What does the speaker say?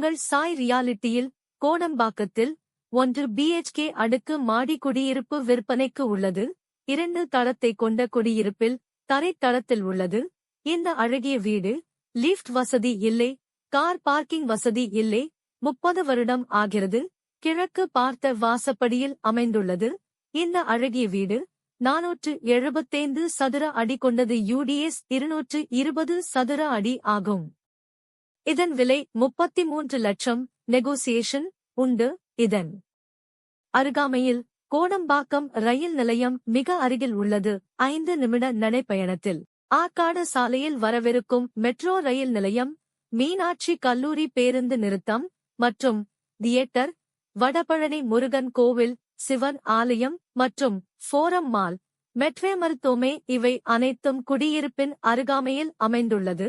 உங்கள் சாய் ரியாலிட்டியில் கோடம்பாக்கத்தில் ஒன்று பிஎச்கே அடுக்கு மாடி குடியிருப்பு விற்பனைக்கு உள்ளது இரண்டு தளத்தை கொண்ட குடியிருப்பில் தரைத்தளத்தில் உள்ளது இந்த அழகிய வீடு லிஃப்ட் வசதி இல்லை கார் பார்க்கிங் வசதி இல்லை முப்பது வருடம் ஆகிறது கிழக்கு பார்த்த வாசப்படியில் அமைந்துள்ளது இந்த அழகிய வீடு நானூற்று எழுபத்தைந்து சதுர அடி கொண்டது யூடிஎஸ் இருநூற்று இருபது சதுர அடி ஆகும். இதன் விலை முப்பத்தி மூன்று லட்சம் நெகோசியேஷன் உண்டு. இதன் அருகாமையில் கோடம்பாக்கம் ரயில் நிலையம் மிக அருகில் உள்ளது. ஐந்து நிமிட நடைப்பயணத்தில் ஆற்காடு சாலையில் வரவிருக்கும் மெட்ரோ ரயில் நிலையம் மீனாட்சி கல்லூரி பேருந்து நிறுத்தம் மற்றும் தியேட்டர் வடபழனி முருகன் கோவில் சிவன் ஆலயம் மற்றும் ஃபோரம் மால் மெட்வே மருத்துவமே இவை அனைத்தும் குடியிருப்பின் அருகாமையில் அமைந்துள்ளது.